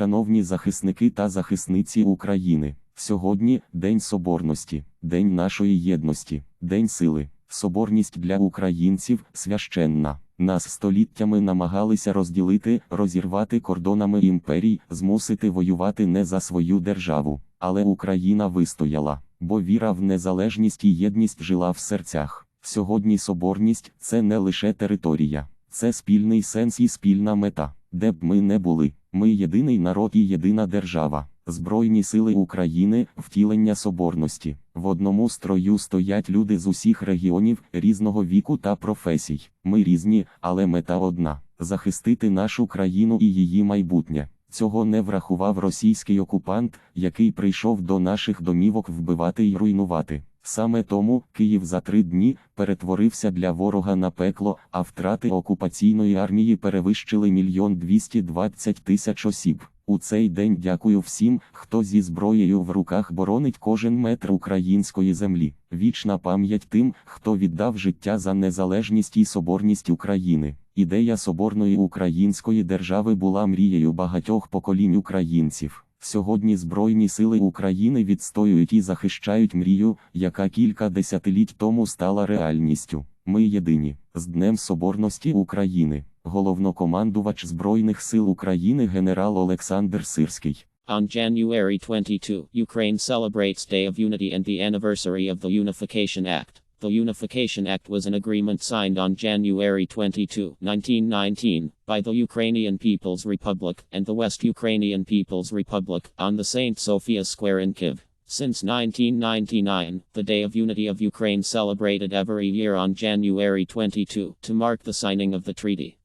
Шановні захисники та захисниці України, сьогодні День Соборності, День нашої єдності, День сили. Соборність для українців священна. Нас століттями намагалися розділити, розірвати кордонами імперій, змусити воювати не за свою державу. Але Україна вистояла, бо віра в незалежність і єдність жила в серцях. Сьогодні соборність це не лише територія, це спільний сенс і спільна мета. Де б ми не були, ми єдиний народ і єдина держава. Збройні сили України, втілення соборності. В одному строю стоять люди з усіх регіонів, різного віку та професій. Ми різні, але мета одна захистити нашу країну і її майбутнє. Цього не врахував російський окупант, який прийшов до наших домівок вбивати й руйнувати. Саме тому Київ за три дні перетворився для ворога на пекло, а втрати окупаційної армії перевищили мільйон двісті двадцять тисяч осіб. У цей день дякую всім, хто зі зброєю в руках боронить кожен метр української землі. Вічна пам'ять тим, хто віддав життя за незалежність і соборність України. Ідея соборної української держави була мрією багатьох поколінь українців. Сьогодні Збройні сили України відстоюють і захищають мрію, яка кілька десятиліть тому стала реальністю. Ми єдині з Днем Соборності України. Головнокомандувач Збройних сил України генерал Олександр Сирський. On January 22, Ukraine celebrates Day of Unity and the anniversary of the Unification Act. The Unification Act was an agreement signed on January 22, 1919, by the Ukrainian People's Republic and the West Ukrainian People's Republic on the St. Sophia Square in Kiev. Since 1999, the Day of Unity of Ukraine celebrated every year on January 22 to mark the signing of the treaty.